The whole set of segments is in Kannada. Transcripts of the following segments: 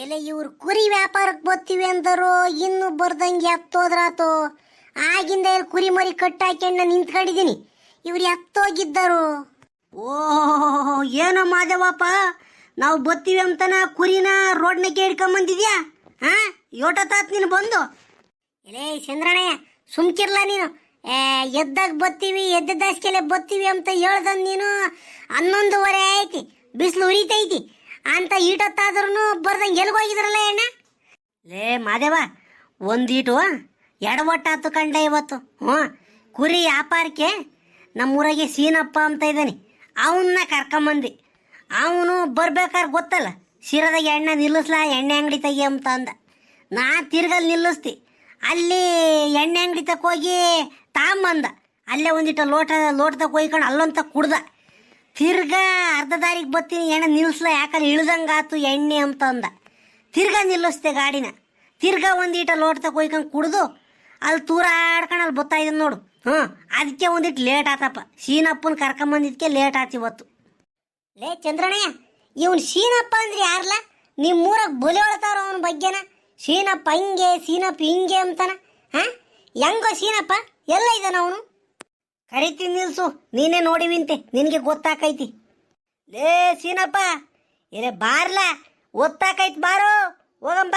ಎಲೆ ಇವ್ರು ಕುರಿ ವ್ಯಾಪಾರಕ್ಕೆ ಬರ್ತೀವಿ ಅಂದರು ಇನ್ನು ಬರ್ದಂಗೆ ಎತ್ತೋದ್ರಾತು. ಆಗಿಂದ ಇಲ್ಲಿ ಕುರಿ ಮರಿ ಕಟ್ಟಾಕೊಂಡು ನಿಂತ್ಕೊಂಡಿದ್ದೀನಿ ಇವ್ರು ಎತ್ತೋಗಿದ್ದರು. ಓಹೋ ಏನೋ ಮಾದೇವಪ್ಪ ನಾವು ಬತ್ತೀವಿ ಅಂತನ ಕುರಿನ ರೋಡ್ನಾಗೆ ಹಿಡ್ಕೊಂಬಂದಿದ್ಯಾ ಹಾ ಯೋಟ ತಾತ್ ನೀನು ಬಂದು. ಎಲೇ ಚಂದ್ರಣ್ಣ ಸುಮ್ಕಿರ್ಲ ನೀನು. ಎದ್ದಾಗ ಬತ್ತೀವಿ ಎದ್ದದಾಸ್ಕೆಲೆ ಬತ್ತೀವಿ ಅಂತ ಹೇಳ್ದಂದು ನೀನು ಹನ್ನೊಂದುವರೆ ಐತಿ ಬಿಸಿಲು ಉರಿತೈತಿ. ಅಂತ ಈಟೊತ್ತಾದ್ರೂ ಬರ್ದಂಗೆ ಎಲ್ಗೋಗಿದ್ರಲ್ಲ ಅಣ್ಣ? ಲೇ ಮಾದೇವ ಒಂದೀಟು ಎಡವಟ್ಟಾತು ಕಂಡ ಇವತ್ತು. ಹ್ಞೂ, ಕುರಿ ವ್ಯಾಪಾರಕ್ಕೆ ನಮ್ಮೂರಾಗೆ ಸೀನಪ್ಪ ಅಂತ ಇದ್ದಾನೆ ಅವನ್ನ ಕರ್ಕೊಂಬಂದು ಅವನು ಬರ್ಬೇಕಾದ್ರೆ ಗೊತ್ತಲ್ಲ? ಶಿರದಾಗ ಎಣ್ಣೆ ನಿಲ್ಲಿಸ್ಲಾ, ಎಣ್ಣೆ ಅಂಗಡಿ ತೆಗಿ ಅಂತ ಅಂದ. ನಾ ತಿರ್ಗಲ್ಲಿ ನಿಲ್ಲಿಸ್ತಿ. ಅಲ್ಲಿ ಎಣ್ಣೆ ಅಂಗಡಿ ತಕ್ಕೋಗಿ ತಾಂಬಂದ ಅಲ್ಲೇ ಒಂದಿಟ್ಟು ಲೋಟ, ಲೋಟದಾಗ ಹೋಯ್ಕೊಂಡು ಅಲ್ಲೊಂತ ಕುಡ್ದ. ತಿರ್ಗಾ ಅರ್ಧ ದಾರಿಗೆ ಬತ್ತೀನಿ ಎಣ್ಣೆ ನಿಲ್ಲಿಸ್ಲ ಯಾಕಂದ್ರೆ ಇಳ್ದಂಗಾತು ಎಣ್ಣೆ ಅಂತ ಅಂದ. ತಿರ್ಗಾ ನಿಲ್ಲಿಸ್ತೆ ಗಾಡಿನ. ತಿರ್ಗಾ ಒಂದಿಟ ಲೋಟ ಹೋಯ್ಕೊಂಡು ಕುಡ್ದು ಅಲ್ಲಿ ತೂರ ಆಡ್ಕೊಂಡು ಅಲ್ಲಿ ಬತ್ತಾ ಇದನ್ ನೋಡು. ಹ್ಞೂ ಅದಕ್ಕೆ ಒಂದಿಟ್ಟು ಲೇಟ್ ಆತಪ್ಪ. ಶೀನಪ್ಪನ ಕರ್ಕೊಂಬಂದಿದ್ಕೆ ಲೇಟ್ ಆತು ಇವತ್ತು. ಲೇ ಚಂದ್ರಣ್ಣ ಇವನ್ ಸೀನಪ್ಪ ಅಂದ್ರೆ ಯಾರಲ್ಲ ನಿಮ್ಮೂರಾಗ ಬಲಿ ಹೊಳ್ತಾರ ಅವನ ಬಗ್ಗೆನ? ಸೀನಪ್ಪ ಹಂಗೆ ಸೀನಪ್ಪ ಹಿಂಗೆ ಅಂತಾನ? ಹಾ? ಹೆಂಗೋ ಸೀನಪ್ಪ ಎಲ್ಲ ಇದ್ದಾನ ಅವನು? ಕರಿತೀನಿ ನಿಲ್ಸು. ನೀನೇ ನೋಡಿವಿಂತೆ. ನಿನಗೆ ಗೊತ್ತಾಕೈತಿ. ಲೇ ಸೀನಪ್ಪ ಏನೇ ಬಾರ್ಲ. ಒತ್ತಾಕೈತಿ ಬಾರೋ. ಹೋಗಂಬ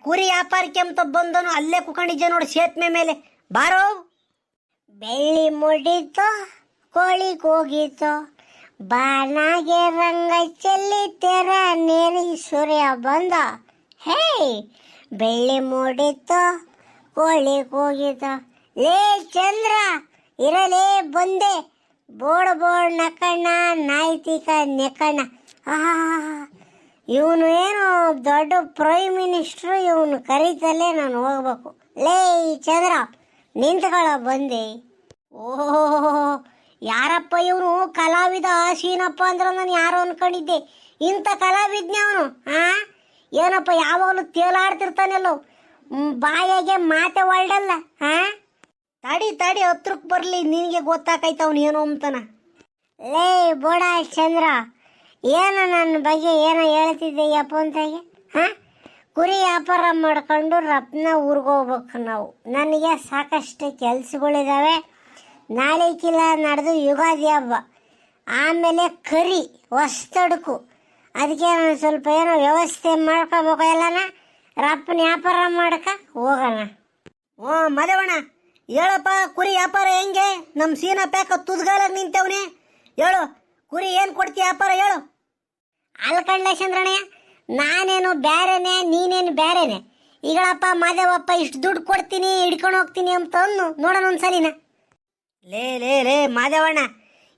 ಕುರಿ ವ್ಯಾಪಾರಕ್ಕೆ ಅಂತ ಬಂದನು. ಅಲ್ಲೇ ಕುಕೊಂಡಿದ್ದೆ ನೋಡಿ ಸೇತ್ಮೆ ಮೇಲೆ. ಬಾರೋ. ಬೆಳ್ಳಿ ಮುಡಿತು ಕೋಳಿ ಕೋಗಿತು ಬಾನಾಗೆ ರಂಗ ಚೆಲ್ಲಿ ತೆರ ನೇರಿ ಸೂರ್ಯ ಬಂದ. ಹೇ, ಬೆಳ್ಳಿ ಮೂಡಿತ್ತು ಕೋಳಿ ಕೂಗಿತೋ ಏ ಚಂದ್ರ ಇರಲೇ ಬಂದೆ. ಬೋಡ ಬೋಡ್ ನಕಣ್ಣ, ನಾಯ್ತಿಕ ನೆಕಣ್ಣ. ಆಹಾ ಇವನು ಏನು ದೊಡ್ಡ ಪ್ರೈಮ್ ಮಿನಿಸ್ಟ್ರು ಇವನು ಕರೀತಲ್ಲೇ ನಾನು ಹೋಗ್ಬೇಕು. ಲೇ ಚಂದ್ರ, ನಿಂತ್ಕೊಳ ಬಂದೆ. ಓಹೋ, ಯಾರಪ್ಪ ಇವನು? ಕಲಾವಿದ ಸೀನಪ್ಪ ಅಂದ್ರೆ ನಾನು ಯಾರು ಅನ್ಕೊಂಡಿದ್ದೆ. ಇಂಥ ಕಲಾವಿದ್ನೆ ಅವನು ಹಾ ಏನಪ್ಪ, ಯಾವಾಗಲೂ ತೇಲಾಡ್ತಿರ್ತಾನೆಲ್ಲೋ. ಬಾಯಿಗೆ ಮಾತೆ ಒಳ್ಳಲ್ಲ ಹಾ ತಡಿ ತಾಡಿ ಹತ್ರಕ್ಕೆ ಬರಲಿ, ನಿನಗೆ ಗೊತ್ತಾಕೈತ ಅವನು ಏನು ಅಂತಾನ. ಲೇ, ಬೋಡ ಚಂದ್ರ, ಏನು ನನ್ನ ಬಗ್ಗೆ ಏನೋ ಹೇಳ್ತಿದ್ದೀಯಪ್ಪ ಅಂತಾಗೆ ಹಾಂ? ಕುರಿ ವ್ಯಾಪಾರ ಮಾಡ್ಕೊಂಡು ರಪ್ನ ಊರಿಗೆ ಹೋಗ್ಬೇಕು ನಾವು. ನನಗೆ ಸಾಕಷ್ಟು ಕೆಲಸಗಳಿದ್ದಾವೆ ನಾಳೆಕಿಲ್ಲ ನಡೆದು ಯುಗಾದಿ ಹಬ್ಬ. ಆಮೇಲೆ ಕರಿ, ಹೊಸ್ತಡ್ಕು. ಅದಕ್ಕೆ ನಾನು ಸ್ವಲ್ಪ ಏನೋ ವ್ಯವಸ್ಥೆ ಮಾಡ್ಕೋಬೇಕು ಎಲ್ಲನ. ರಪ್ಪನ ವ್ಯಾಪಾರ ಮಾಡಕ ಹೋಗೋಣ. ಓ ಮದವಣ ಹೇಳಪ್ಪ, ಕುರಿ ವ್ಯಾಪಾರ ಹೆಂಗೆ? ನಮ್ಮ ಸೀನ ಪ್ಯಾಕ ತುದ್ಗಾಲಾಗಿ ನಿಂತವನೆ. ಹೇಳು, ಕುರಿ ಏನು ಕೊಡ್ತೀಯ ವ್ಯಾಪಾರ ಹೇಳು. ಅಲ್ಕಂಡ್ಲ ಚಂದ್ರಣ್ಣ ನಾನೇನು ಬ್ಯಾರೇನೆ, ನೀನೇನು ಬ್ಯಾರೆನೆ. ಈಗಳಪ್ಪ, ಮಾದೇವಪ್ಪ, ಇಷ್ಟು ದುಡ್ಡು ಕೊಡ್ತೀನಿ, ಹಿಡ್ಕೊಂಡು ಹೋಗ್ತೀನಿ ಅಂತ ಅನ್ನು ನೋಡೋಣ ಒಂದ್ಸಲಿನ. ಲೇ ಲೇ ಲೇ, ಮಾದೇವಣ್ಣ,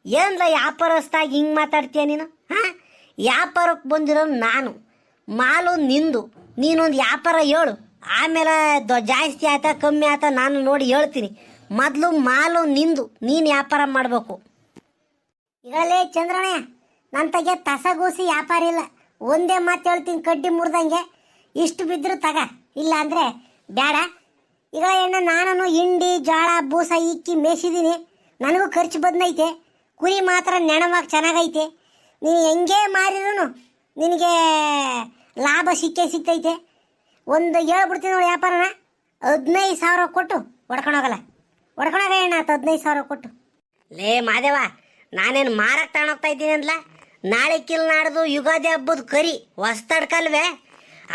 ಏನ್ಲ ವ್ಯಾಪಾರಸ್ತಾಗಿ ಹಿಂಗೆ ಮಾತಾಡ್ತೀಯ ನೀನು? ಹಾಂ? ವ್ಯಾಪಾರಕ್ಕೆ ಬಂದಿರೋ ನಾನು. ಮಾಲು ನಿಂದು. ನೀನೊಂದು ವ್ಯಾಪಾರ ಹೇಳು. ಆಮೇಲೆ ಜಾಸ್ತಿ ಆಯ್ತಾ ಕಮ್ಮಿ ಆಯ್ತಾ ನಾನು ನೋಡಿ ಹೇಳ್ತೀನಿ. ಮೊದಲು ಮಾಲು ನಿಂದು, ನೀನು ವ್ಯಾಪಾರ ಮಾಡಬೇಕು. ಇದರಲ್ಲಿ ಚಂದ್ರಣ್ಣ ನನ್ನ ತಗೆ ತಸಗೂಸಿ ವ್ಯಾಪಾರ ಇಲ್ಲ. ಒಂದೇ ಮಾತು ಹೇಳ್ತೀನಿ, ಕಡ್ಡಿ ಮುರಿದಂಗೆ. ಇಷ್ಟು ಬಿದ್ದರೂ ತಗ, ಇಲ್ಲ ಅಂದರೆ ಬೇಡ ಈಗ ಎಣ್ಣ ನಾನು ಹಿಂಡಿ, ಜೋಳ, ಬೂಸ ಇಕ್ಕಿ ಮೇಯಿಸಿದ್ದೀನಿ ನನಗೂ ಖರ್ಚು ಬಂದೈತೆ. ಕುರಿ ಮಾತ್ರ ನೆಣವಾಗಿ ಚೆನ್ನಾಗೈತೆ. ನೀನು ಹೆಂಗೇ ಮಾರಿದ್ರು ನಿನಗೆ ಲಾಭ ಸಿಕ್ಕೇ ಸಿಗ್ತೈತೆ ಒಂದು ಹೇಳ್ಬಿಡ್ತೀನಿ ನೋಡಿ ವ್ಯಾಪಾರನ. ಹದಿನೈದು ಸಾವಿರ ಕೊಟ್ಟು ಹೊಡ್ಕೊಂಡೋಗಲ್ಲ ಹೊಡ್ಕೊಂಡೋಗ ಏನ ಹದಿನೈದು ಸಾವಿರ ಕೊಟ್ಟು. ಲೇ ಮಾದೇವ, ನಾನೇನು ಮಾರಕ್ಕೆ ತಗೊಂಡೋಗ್ತಾ ಇದ್ದೀನಿ ಅಂದ್ಲ? ನಾಳೆ ಕಿಲ್ ನಾಡ್ದು ಯುಗಾದಿ ಹಬ್ಬದ ಕರಿ, ಹೊಸ್ತಡ್ಕಲ್ವೇ?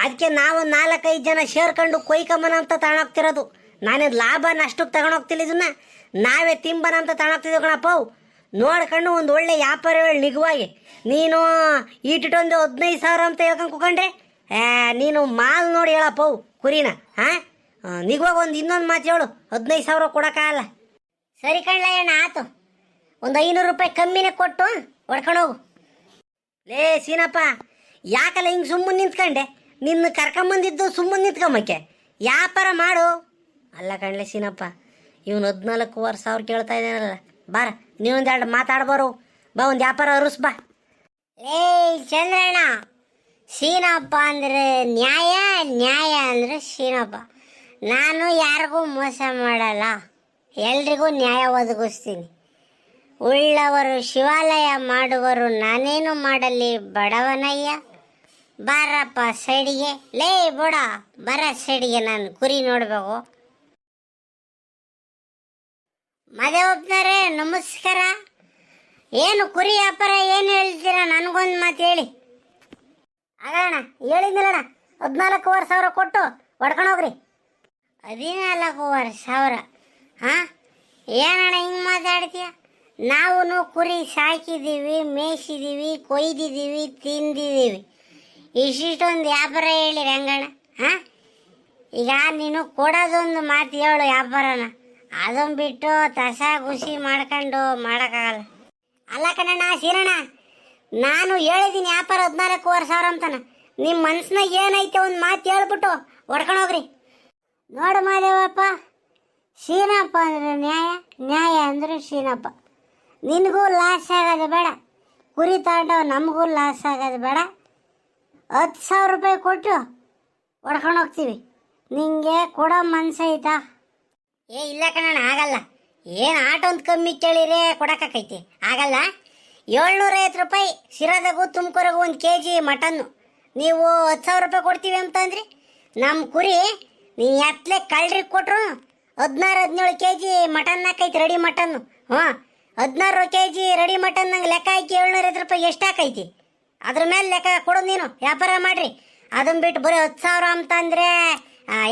ಅದಕ್ಕೆ ನಾವು ನಾಲ್ಕೈದು ಜನ ಸೇರ್ಕೊಂಡು ಕೊಯ್ಕಮನ ಅಂತ ತಗೊಂಡೋಗ್ತಿರೋದು ನಾನೇನು ಲಾಭ ನಷ್ಟಕ್ಕೆ ತಗೊಂಡೋಗ್ತಿಲ್ಲ ಇದನ್ನ? ನಾವೇ ತಿಂಬನ ಅಂತ ತಗೊಂಡೋಗ್ತಿದ್ವಿ ಕಣಪ್ಪ ನೋಡ್ಕೊಂಡು ಒಂದು ಒಳ್ಳೆ ವ್ಯಾಪಾರ ನಿಗುವಾಗಿ. ನೀನು ಒಂದು ಹದಿನೈದು ಸಾವಿರ ಅಂತ ಹೇಳ್ಕೊಂಡು ಕುಕೊಂಡ್ರೆ ನೀನು ಮಾಲ್ ನೋಡಿ ಹೇಳಪ್ಪ ಕುರಿನ ಹಾಂ ನಿಗೋಗ ಒಂದು ಇನ್ನೊಂದು ಮಾತು ಹೇಳು, ಹದಿನೈದು ಸಾವಿರ ಕೊಡೋಕ್ಕಾಗಲ್ಲ. ಸರಿ ಕಣ್ಲ, ಅಣ್ಣ, ಆತು. ಒಂದು ಐನೂರು ರೂಪಾಯಿ ಕಮ್ಮಿನೇ ಕೊಟ್ಟು ಹೊಡ್ಕೊಂಡೋಗು ಲೇ, ಸೀನಪ್ಪ, ಯಾಕಲ್ಲ ಹಿಂಗೆ ಸುಮ್ಮನೆ ನಿಂತ್ಕೊಂಡೆ? ನಿನ್ನ ಕರ್ಕೊಂಬಂದಿದ್ದು ಸುಮ್ಮನೆ ನಿಂತ್ಕೊಂಬಕ್ಕೆ. ವ್ಯಾಪಾರ ಮಾಡು. ಅಲ್ಲ ಕಣ್ಲೆ, ಸೀನಪ್ಪ, ಇವನು ಹದಿನಾಲ್ಕೂವರೆ ಸಾವಿರ ಕೇಳ್ತಾ ಇದ್ದಾನಲ್ಲ. ಬಾರ ನೀವೊಂದೆರಡು ಮಾತಾಡ್ಬಾರು. ಬಾ, ಒಂದು ವ್ಯಾಪಾರ ಅರುಸ್, ಬಾ. ಏ ಚಂದ್ರಣ್ಣ. ಶೀನಪ್ಪ ಅಂದರೆ ನ್ಯಾಯ ನ್ಯಾಯ ಅಂದರೆ ಸೀನಪ್ಪ ನಾನು ಯಾರಿಗೂ ಮೋಸ ಮಾಡಲ್ಲ. ಎಲ್ರಿಗೂ ನ್ಯಾಯ ಒದಗಿಸ್ತೀನಿ. ಉಳ್ಳವರು ಶಿವಾಲಯ ಮಾಡುವರು ನಾನೇನು ಮಾಡಲಿ ಬಡವನಯ್ಯ? ಬಾರಪ್ಪ ಸೈಡಿಗೆ. ಲೇ ಬೋಡ, ಬರ ಸೈಡಿಗೆ ನಾನು ಕುರಿ ನೋಡ್ಬೇಕು. ಮದೇವಪ್ಪನರೇ ನಮಸ್ಕಾರ. ಏನು ಕುರಿ ವ್ಯಾಪಾರ ಏನು ಹೇಳ್ತೀರಾ? ನನಗೊಂದು ಮಾತು ಹೇಳಿ. ಅಗಣ ಹೇಳಿದ್ನಲ್ಲಣ್ಣ, ಹದಿನಾಲ್ಕೂವರೆ ಸಾವಿರ ಕೊಟ್ಟು ಹೊಡ್ಕೊಂಡು ಹೋಗ್ರಿ. ಹದಿನಾಲ್ಕೂವರೆ ಸಾವಿರ. ಹಾಂ? ಏನಣ್ಣ ಹಿಂಗೆ ಮಾತಾಡ್ತೀಯ? ನಾವು ಕುರಿ ಸಾಕಿದ್ದೀವಿ, ಮೇಯಿಸಿದ್ದೀವಿ, ಕೊಯ್ದಿದ್ದೀವಿ, ತಿಂದಿದ್ದೀವಿ. ಇಷ್ಟಿಷ್ಟೊಂದು ವ್ಯಾಪಾರ ಹೇಳಿ ರಂಗಣ್ಣ ಹಾಂ? ಈಗ ನೀನು ಕೊಡೋದೊಂದು ಮಾತು ಹೇಳು ವ್ಯಾಪಾರನ. ಅದನ್ನು ಬಿಟ್ಟು ತಸ ಖುಷಿ ಮಾಡ್ಕೊಂಡು ಮಾಡೋಕ್ಕಾಗಲ್ಲ. ಅಲ್ಲ ಕಣಣ್ಣ, ಸೀರಣ್ಣ ನಾನು ಹೇಳಿದ್ದೀನಿ ವ್ಯಾಪಾರ ಹದಿನಾಲ್ಕೂವರೆ ಸಾವಿರ ಅಂತಾನ. ನಿಮ್ಮ ಮನ್ಸಿನಾಗ ಏನೈತೆ ಒಂದು ಮಾತು ಹೇಳ್ಬಿಟ್ಟು ಹೊಡ್ಕೊಂಡೋಗ್ರಿ ನೋಡು ಮಾದೇವಪ್ಪ, ಶೀನಪ್ಪ ಅಂದ್ರೆ ನ್ಯಾಯ ನ್ಯಾಯ ಅಂದರೆ ಶೀನಪ್ಪ. ನಿನಗೂ ಲಾಸ್ ಆಗೋದು ಬೇಡ. ಕುರಿ ತಾಂಡವ ನಮಗೂ ಲಾಸ್ ಆಗೋದು ಬೇಡ. ಹತ್ತು ಸಾವಿರ ರೂಪಾಯಿ ಕೊಟ್ಟು ಹೊಡ್ಕೊಂಡು ಹೋಗ್ತೀವಿ. ನಿಂಗೆ ಕೊಡೋ ಮನ್ಸೈತಾ ಏ ಇಲ್ಲ ಕಣಣ್ಣ, ಆಗಲ್ಲ. ಏನು ಆಟ ಒಂದು ಕಮ್ಮಿ ಕೇಳಿರೇ ಕೊಡೋಕೈತಿ ಆಗಲ್ಲ? ಏಳ್ನೂರೈವತ್ತು ರೂಪಾಯಿ ಶಿರಾದಾಗೂ ತುಮಕೂರಿಗೂ ಒಂದು ಕೆ ಜಿ ಮಟನ್ನು. ನೀವು ಹತ್ತು ಸಾವಿರ ರೂಪಾಯಿ ಕೊಡ್ತೀವಿ ಅಂತಂದ್ರಿ ನಮ್ಮ ಕುರಿ ನೀ ಎತ್ತಲೆ ಕಳ್ರಿಗೆ ಕೊಟ್ರು? ಹದಿನಾರು, ಹದಿನೇಳು ಕೆ ಜಿ ಮಟನ್ ಹಾಕೈತಿ ರೆಡಿ ಮಟನ್ನು. ಹಾಂ, ಹದಿನಾರು ಕೆ ಜಿ ರೆಡಿ ಮಟನ್ ನಂಗೆ ಲೆಕ್ಕ ಹಾಕಿ ಏಳ್ನೂರೈವತ್ತು ರೂಪಾಯಿ ಎಷ್ಟು ಹಾಕೈತಿ? ಅದ್ರ ಮೇಲೆ ಲೆಕ್ಕ ಕೊಡು ನೀನು, ವ್ಯಾಪಾರ ಮಾಡ್ರಿ. ಅದನ್ನ ಬಿಟ್ಟು ಬರೀ ಹತ್ತು ಸಾವಿರ ಅಂತಂದ್ರೆ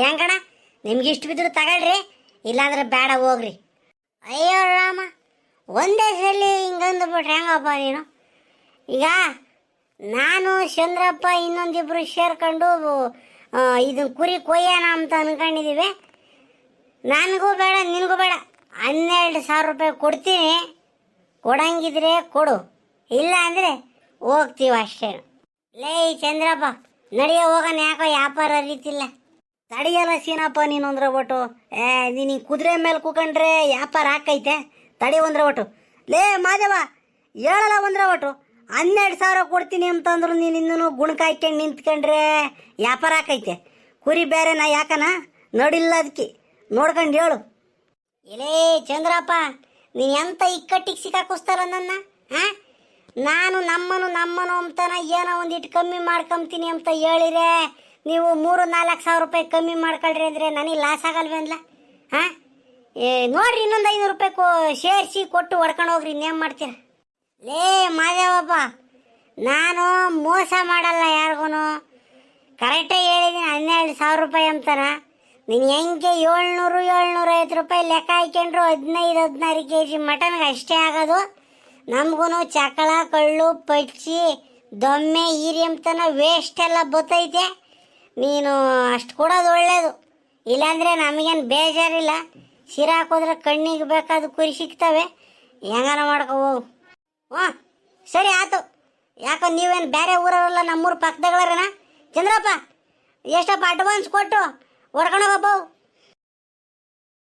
ಹೆಂಗಣ ನಿಮ್ಗೆ ಇಷ್ಟು ಬಿದ್ದರೂ ತಗೊಳ್ರಿ, ಇಲ್ಲಾಂದ್ರೆ ಬೇಡ ಹೋಗ್ರಿ. ಅಯ್ಯೋ ರಾಮ. ಒಂದೇ ಸಲ ಹಿಂಗಂದು ಬಿಟ್ರೆ ಹೆಂಗಪ್ಪ ನೀನು? ಈಗ ನಾನು ಚಂದ್ರಪ್ಪ ಇನ್ನೊಂದಿಬ್ರು ಸೇರ್ಕೊಂಡು ಇದನ್ನ ಕುರಿ ಕೊಯ್ಯೋಣ ಅಂತ ಅಂದ್ಕೊಂಡಿದ್ದೀವಿ ನನಗೂ ಬೇಡ, ನಿನಗೂ ಬೇಡ. ಹನ್ನೆರಡು ಸಾವಿರ ರೂಪಾಯಿ ಕೊಡ್ತೀನಿ. ಕೊಡಂಗಿದ್ರೆ ಕೊಡು. ಇಲ್ಲ ಅಂದರೆ ಹೋಗ್ತೀವಿ ಅಷ್ಟೇ. ಲೇ ಚಂದ್ರಪ್ಪ, ನಡೆಯ ಹೋಗೋಣ ಯಾಕೋ ವ್ಯಾಪಾರ ರೀತಿಲ್ಲ. ತಡಿಯಲ್ಲ ಸೀನಪ್ಪ ನೀನು ಅಂದ್ರೆ ಒಟ್ಟು ಏ, ನೀನು ಕುದುರೆ ಮೇಲೆ ಕೂಕೊಂಡ್ರೆ ವ್ಯಾಪಾರ ಹಾಕೈತೆ ತಡಿ ಒಂದ್ರ ಒಟ್ಟು ಲೇ ಮಾದೇವ, ಹೇಳಲ್ಲ ಒಂದ್ರ ಒಟ್ಟು ಹನ್ನೆರಡು ಸಾವಿರ ಕೊಡ್ತೀನಿ ಅಂತಂದ್ರು ನೀನು ಇನ್ನೂ ಗುಣಕಾಯ್ಕೊಂಡು ನಿಂತ್ಕೊಂಡ್ರೆ? ವ್ಯಾಪಾರ ಹಾಕೈತೆ ಕುರಿ ಬೇರೆ ನಾ ಯಾಕನ? ನೋಡಿಲ್ಲ ಅದಕ್ಕೆ ನೋಡ್ಕೊಂಡು ಹೇಳು. ಇಲೇ ಚಂದ್ರಪ್ಪ, ನೀನು ಎಂತ ಇಕ್ಕಟ್ಟಿಗೆ ಸಿಕ್ಕಾಕಿಸ್ತಾರ ನನ್ನ ಹಾ ನಾನು ನಮ್ಮನು ನಮ್ಮನು ಅಂತನ ಏನೋ ಒಂದಿಟ್ಟು ಕಮ್ಮಿ ಮಾಡ್ಕೊಂತೀನಿ ಅಂತ ಹೇಳಿರೆ ನೀವು ಮೂರು ನಾಲ್ಕು ಸಾವಿರ ರೂಪಾಯಿ ಕಮ್ಮಿ ಮಾಡ್ಕೊಳ್ರಿ ಅಂದರೆ ನನಗೆ ಲಾಸ್ ಆಗಲ್ವೇನ್ಲ ಹಾಂ ಏ, ನೋಡ್ರಿ ಇನ್ನೊಂದು ಐನೂರು ರೂಪಾಯಿ ಕೊ ಸೇರಿಸಿ ಕೊಟ್ಟು ಹೊಡ್ಕೊಂಡು ಹೋಗ್ರಿ, ಇನ್ನೇನು ಮಾಡ್ತೀರ? ಲೇ, ಮಾದೇವಪ್ಪ, ನಾನು ಮೋಸ ಮಾಡಲ್ಲ ಯಾರಿಗೂ ಕರೆಕ್ಟಾಗಿ ಹೇಳಿದ್ದೀನಿ ಹನ್ನೆರಡು ಸಾವಿರ ರೂಪಾಯಿ ಅಂತಾರ ನೀನು ಹೆಂಗೆ ಏಳ್ನೂರು, ಏಳ್ನೂರ ಐವತ್ತು ರೂಪಾಯಿ ಲೆಕ್ಕ ಹಾಕ್ಕೊಂಡ್ರು ಹದಿನೈದು, ಹದಿನಾರು ಕೆ ಜಿ ಮಟನ್ಗೆ ಅಷ್ಟೇ ಆಗೋದು. ನಮಗೂ ಚಕಳ ಕಳ್ಳು ಪಚ್ಚಿ ದೊಮ್ಮೆ, ಈರಿ ಅಂತನ ವೇಸ್ಟ್ ಎಲ್ಲ ಬತ್ತೈತೆ. ನೀನು ಅಷ್ಟು ಕೊಡೋದು ಒಳ್ಳೇದು. ಇಲ್ಲಾಂದರೆ ನಮಗೇನು ಬೇಜಾರಿಲ್ಲ. ಸಿರಾ ಹಾಕೋದ್ರೆ ಕಣ್ಣಿಗೆ ಬೇಕಾದ ಕುರಿ ಸಿಗ್ತವೆ, ಹೆಂಗಾರ ಮಾಡ್ಕೊ ಹೋಗು. ಹಾಂ ಸರಿ ಆಯ್ತು ಯಾಕೋ ನೀವೇನು ಬೇರೆ ಊರವರಲ್ಲ, ನಮ್ಮೂರು ಪಕ್ಕದಗಳರನ ಚಂದ್ರಪ್ಪ, ಎಷ್ಟಪ್ಪ ಅಡ್ವಾನ್ಸ್ ಕೊಟ್ಟು ಹೊಡ್ಕೊಂಡು ಹೋಗಪ್ಪ.